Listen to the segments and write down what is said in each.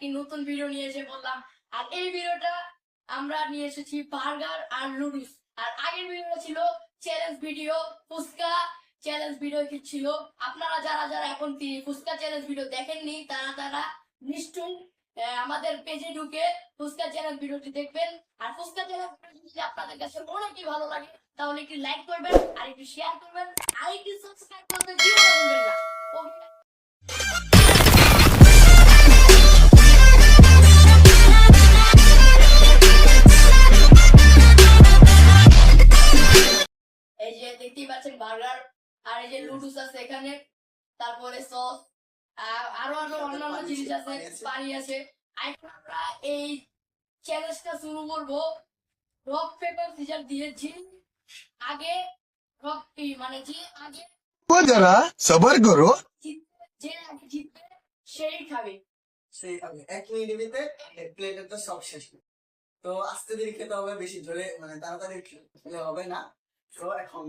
একটি নতুন ভিডিও নিয়ে এসে বললাম। আর এই ভিডিওটা আমরা নিয়ে এসেছি বার্গার আর নুডলস। আর আগের ভিডিও ছিল challenge video fuchka challenge video কি ছিল? আপনারা যারা যারা এখন তি- ফুচকা চ্যালেঞ্জ ভিডিও দেখেননি, তারা তারা নিশ্চয়ই আমাদের পেজে ঢুকে ফুচকা চ্যালেঞ্জ ভিডিওটি দেখবেন। আর ফুচকা ভিডিওটি যদি আপনাদের কাছে অনেকই ভালো লাগে, তাহলে একটি লাইক করবেন আর একটু শেয়ার করবেন। আর একটু সাবস্ক্রাইব করতে জীবনে ভুলবেন তো সব শেষ। আস্তে ধীরে খেতে হবে বেশি জোরে মানে তাড়াতাড়ি খেলে হবে না। তো এখন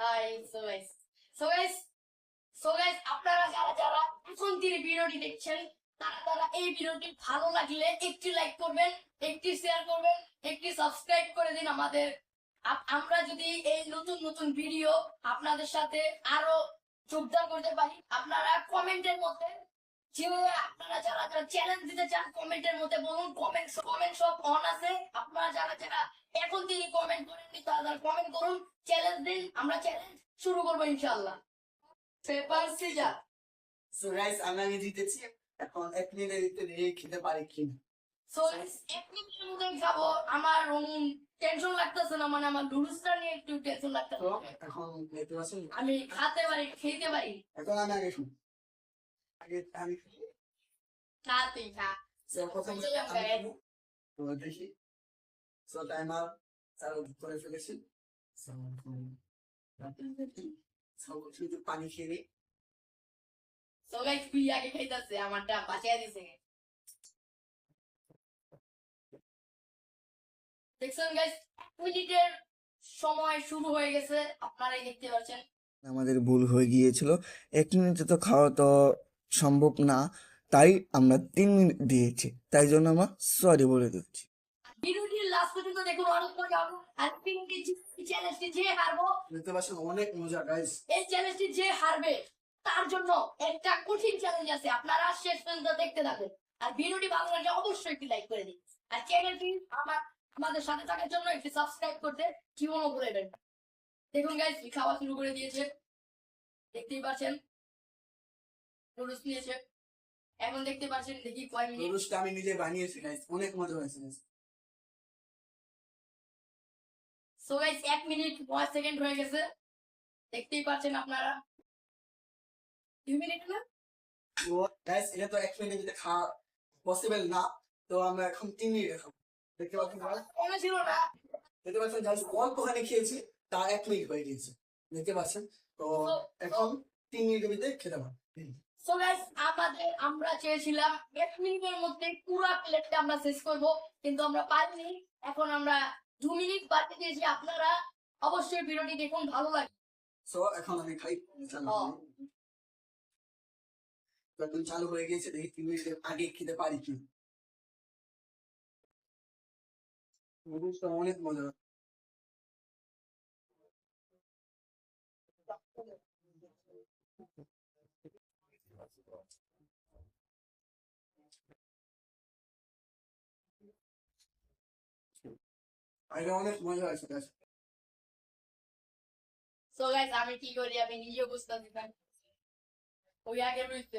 হাই সো গাইস সো ভিডিওটি দেখছেন, তারা তারা এই ভিডিওটি ভালো লাগলে একটি লাইক করবেন, একটি শেয়ার করবেন, একটি সাবস্ক্রাইব করে দিন আমাদের। আমরা যদি এই নতুন নতুন ভিডিও আপনাদের সাথে আরও যোগদান করতে পারি, আপনারা কমেন্টের মধ্যে যে আপনারা যারা যারা চ্যালেঞ্জ দিতে চান কমেন্টের মধ্যে বলুন কমেন্ট কমেন্ট সব অন আছে। আপনারা যারা যারা এখন থেকে কমেন্ট করেননি, তারা তারা কমেন্ট করুন চ্যালেঞ্জ দিন, আমরা চ্যালেঞ্জ শুরু করব ইনশাল্লাহ পেপার সিজার সো গাইস আমি আগে জিতেছি এখন এক মিনিটের ভিতরে খেতে পারি কি না সো এক মিনিটের মধ্যে খাব আমার টেনশন লাগতেছে না মানে আমার লুডুসটা নিয়ে একটু টেনশন লাগতেছে এখন আমি খাতে পারি খেতে পারি এখন আমি আগে শুনি আগে আমি খা প্রথমে। তো দেখি সো টাইমার চালু করে ফেলেছি সব শুধু পানি খেয়ে। সো গাইস তুই আগে খাইতাছে আমারটা বাঁচিয়ে দিছে। দেখছেন গাইস মিনিটের সময় শুরু হয়ে গেছে আপনারাই দেখতে পাচ্ছেন। আমাদের ভুল হয়ে গিয়েছিল। এক মিনিটে তো খাওয়া তো সম্ভব না তাই আমরা তিন মিনিট দিয়েছি তাই জন্য আমরা সরি বলে দিচ্ছি। ভিডিওটির লাস্ট পর্যন্ত দেখুন অনেক মজা হবে। আর পিঙ্কি চ্যালেঞ্জটি যে হারবো দেখতে পাচ্ছেন অনেক মজা গাইস এই চ্যালেঞ্জটি যে হারবে তার জন্য একটা কঠিন চ্যালেঞ্জ আছে। আপনারা শেষ পর্যন্ত দেখতে থাকুন। আর ভিডিওটি ভালো লাগলে অবশ্যই একটি লাইক করে দিন। আর চ্যানেলটি আমার আমাদের সাথে থাকার জন্য একটি সাবস্ক্রাইব করতে জীবনও ভুলবেন। দেখুন গাইস খাওয়া শুরু করে দিয়েছে। দেখতেই পাচ্ছেন? নুডলস নিয়েছে। এখন দেখতে পাচ্ছেন দেখি কয় মিনিট নুডলসটা আমি নিজে বানিয়েছি গাইস অনেক মজা হয়েছে। সো গাইস এক মিনিট পাঁচ সেকেন্ড হয়ে গেছে। দেখতেই পাচ্ছেন আপনারা? দুই মিনিট না? তো গাইস এটা তো এক মিনিটের ভিতরে খাওয়া পসিবল না তো আমরা এখন তিন মিনিটে খাব। দেখতে পাচ্ছেন guys? ছিল না। দেখতে পাচ্ছেন গাইস অল্পখানি খেয়েছি তা এক মিনিট হয়ে গিয়েছে। দেখতে পাচ্ছেন? তো এখন তিন মিনিটের ভিতরে খেতে সো গাইস আমাদের আমরা চেয়েছিলাম এক মিনিটের মধ্যে পুরো প্লেটটা আমরা শেষ করব কিন্তু আমরা পারিনি এখন আমরা দু মিনিট বাড়তে দিয়েছি। আপনারা অবশ্যই ভিডিওটি দেখুন ভালো লাগে সো এখন আমি খাই। চালু ও। করি। তো এখন চালু হয়ে গিয়েছে দেখি তিন আগে খেতে পারি কি অনেক মজা এটা অনেক মজা আছে। সো আমি কি করি আমি নিজেও বুঝতে পারি ওই আগে রয়েছে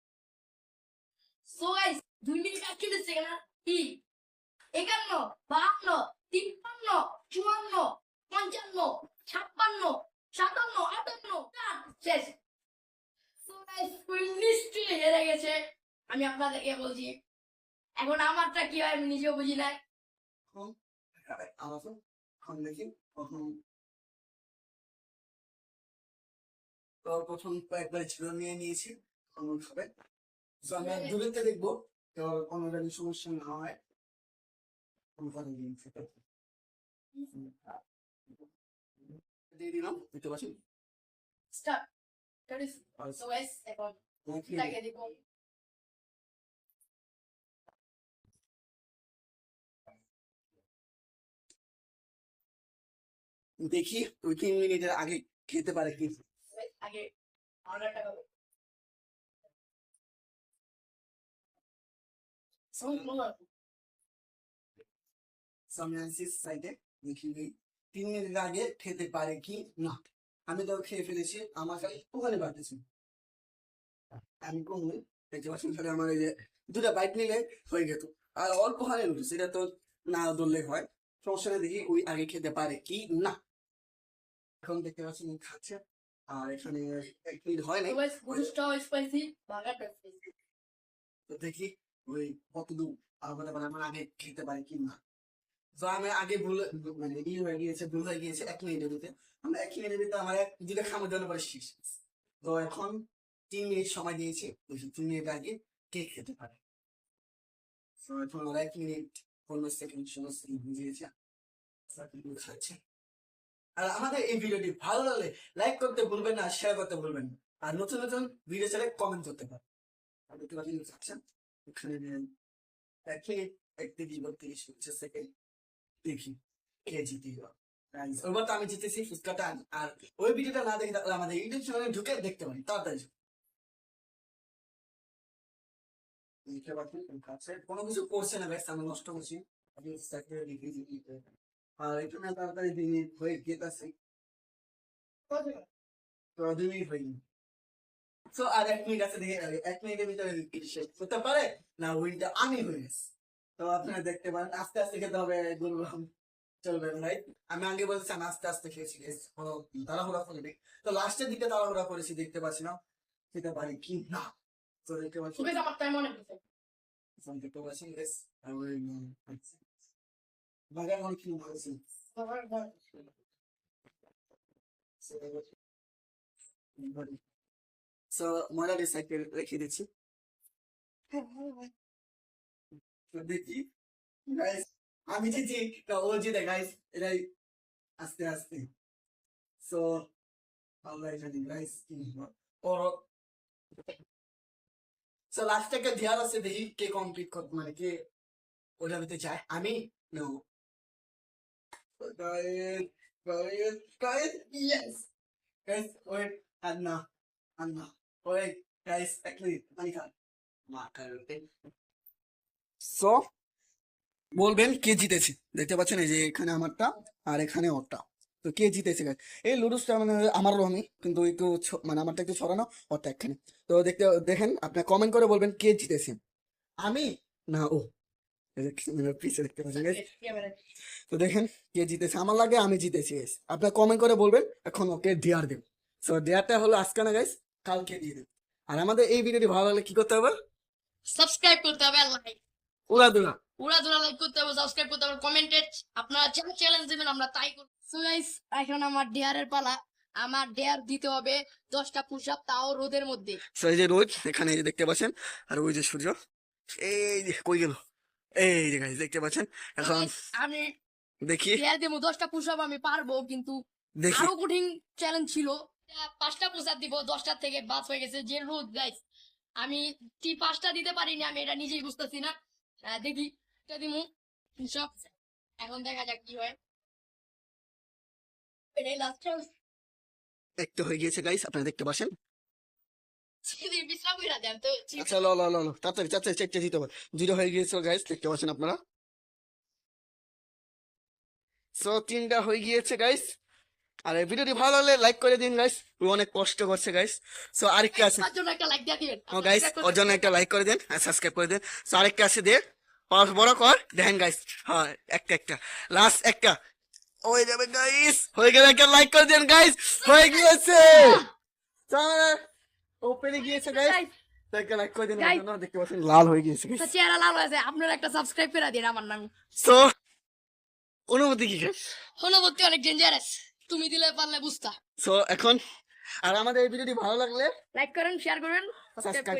সো গাইস দুই মিনিট আটকে দিচ্ছে কেন কি? একান্ন, বাহান্ন, তিপ্পান্ন, চুয়ান্ন, পঞ্চান্ন, ছাপ্পান্ন, সাতান্ন, আটান্ন শেষ। সো গাইস নিশ্চয়ই হেরে গেছে। আমি আপনাদেরকে বলছি, এখন আমারটা কি হয় আমি নিজেও বুঝি না আমার দেখি, প্রথম। কয়েকবার ছিল নিয়ে নিয়েছি কোনো হবে তো আমি আর দূরেতে দেখব। তো কোনো জানি সমস্যা না হয় দিয়ে দিলাম সো এখন লাগিয়ে দিব দেখি দুই তিন মিনিটের আগে খেতে পারে কি? আগে অর্ডারটা সাইডে দেখি তিন মিনিট আগে খেতে পারে কি? না। আমি তো খেয়ে ফেলেছি আমার খালি ওখানে বাড়তেছি। আমি দেখতে পাচ্ছেন খালি আমার এই যে দুটা বাইট নিলে হয়ে যেত আর অল্প হারে নুডলস সেটা তো না ধরলে হয়। সমস্যা দেখি ওই আগে খেতে পারে কি? না। এখন দেখতে পাচ্ছেন ও খাচ্ছে আর এখানে এক মিনিট হয় স্পাইসি তো দেখি। ওই কতদূর হতে আমার আগে খেতে পারি কি না। তো আমি আগে ভুল মানে ই হয়ে গিয়েছে, ভুল হয়ে গিয়েছে, এক মিনিটের ভিতরে আমরা এক মিনিটের আমার এক পরে শেষ। তো এখন তিন মিনিট সময় ওই তিন মিনিট আগে খেতে পারে। এখন আমরা এক মিনিট পনেরো সেকেন্ড ষোলো দিয়েছে খাচ্ছে। আর আমাদের এই ভিডিওটি ভালো লাগলে লাইক করতে ভুলবেন না শেয়ার করতে ভুলবেন না। আর নতুন নতুন ভিডিও চাইলে কমেন্ট করতে পারেন। পাচ্ছেন খাচ্ছেন এখানে এক মিনিট একত্রিশ বত্রিশ পঞ্চাশ সেকেন্ড দেখি কে জিতে ওবার তো আমি জিতেছি ফুচকাটা। আর ওই ভিডিওটা না দেখে তাহলে আমাদের ইউটিউব চ্যানেলে ঢুকে দেখতে পারি তাড়াতাড়ি। কোনো কিছু করছে না ব্যাস আমি নষ্ট করছি আর এখানে তাড়াতাড়ি দিন হয়ে তো দুই মিনিট হয়নি তো আর এক মিনিট আছে দেখে এক মিনিটের ভিতরে শেষ করতে পারে না উইনটা আমি হয়ে গেছি তো আপনারা দেখতে পারেন আস্তে আস্তে খেতে হবে চলবে ভাই। আমি আগে বলছি আমি আস্তে আস্তে খেয়েছি। কোনো তাড়াহুড়া করিনি। তো লাস্টের দিকে তাড়াহুড়া করেছি দেখতে পাচ্ছি না। খেতে পারি কি না? তো দেখতে পাচ্ছি। সো আমার টাইম অনেক দেখতে পাচ্ছি guys। আর ওই, উম, বাগান অনেক কি বলছি সো ময়লা সাইকেল রেখে দিচ্ছি দেখি গাইস আমি জিতি ও জিতে গাইস এটাই আস্তে আস্তে। সো আল্লাহ জানি গাইস ও সো লাস্ট একটা ধিয়ার আছে, দেখি কে কমপ্লিট কর মানে কে ওটা দিতে চায় আমি? No guys guys guys yes guys wait Anna Anna. So বলবেন কে জিতেছে? দেখতে পাচ্ছেন এই যে এখানে আমারটা আর এখানে ওরটা। তো কে জিতেছে, guys? এই লুডুসটা মানে আমারও আমি কিন্তু একটু মানে আমারটা একটু ছড়ানো, ওরটা একখানে তো দেখতে, দেখেন, আপনার কমেন্ট করে বলবেন কে জিতেছে। আমি না ও? মানে পিছে দেখতে পাচ্ছেন তো দেখেন, কে জিতেছে? আমার লাগে আমি জিতেছি আপনার কমেন্ট করে বলবেন, এখন ওকে ডেয়ার দেব। সো ডেয়ারটা হলো আজকে না গাইস কালকে দিয়ে দেব। আর আমাদের এই ভিডিওটি ভালো লাগলে কি করতে হবে? সাবস্ক্রাইব করতে হবে লাইক উড়া দুরা। পুরা দুরা লাইক করতে হবে সাবস্ক্রাইব করতে হবে কমেন্টে আপনারা যা চ্যালেঞ্জ দিবেন আমরা তাই করব। সো গাইস এখন আমার ডেয়ারের পালা। আমার ডেয়ার দিতে হবে দশটা পুশ আপ তাও রোদের মধ্যে। সো এই যে রোজ এখানে এই যে দেখতে পাচ্ছেন আর ওই যে সূর্য। এই যে কই গেল? এই যে গাইস দেখতে পাচ্ছেন? এখন আমি দেখি। ডেয়ার দেবো দশটা পুশ আপ আমি পারব কিন্তু দেখি। আরও কঠিন চ্যালেঞ্জ ছিল। পাঁচটা আপ দিব দশটার থেকে বাস হয়ে গেছে। যে রোদ গাইস আমি কি পাঁচটা দিতে পারিনি আমি এটা নিজেই বুঝতেছি না। দেখি এটা দিমু। আপ এখন দেখা যাক কি হয়। এটাই লাস্ট একটা হয়ে গিয়েছে গাইস আপনারা দেখতে পাচ্ছেন? যদি বিশ্রাম করে দেন তো ঠিক আচ্ছা ল ল ল ল তাড়াতাড়ি তাড়াতাড়ি চেকটা দিতে হবে। দুটো হয়ে গিয়েছে গাইস দেখতে পাচ্ছেন আপনারা? সো তিনটা হয়ে গিয়েছে গাইস আর এই ভিডিওটি ভালো লাগলে লাইক করে দিন গাইস ও অনেক কষ্ট করছে গাইস সো আরেকটা আছে। জন্য একটা লাইক দিয়ে দিবেন। ও গাইস ওর জন্য একটা লাইক করে দেন আর সাবস্ক্রাইব করে দেন। সো আরেকটা আছে দে। পাঁচ বড় কর। দেখেন গাইস হ্যাঁ একটা একটা। লাস্ট একটা। হয়ে যাবে গাইস হয়ে গেলে একটা লাইক করে দেন গাইস হয়ে গিয়েছে। ও পেরে গিয়েছে গাইস তো লাইক করে দিন Guys- জন্য দেখতে পাচ্ছেন লাল হয়ে গিয়েছে চেহারা লাল হয়েছে। আপনারা একটা সাবস্ক্রাইব করে দিন আমার নাম। সো অনুমতি কি অনুভূতি অনেক ডেঞ্জারাস তুমি দিলে পারলে বুঝতা। সো এখন আর আমাদের এই ভিডিওটি ভালো লাগলে লাইক করেন শেয়ার করেন সাবস্ক্রাইব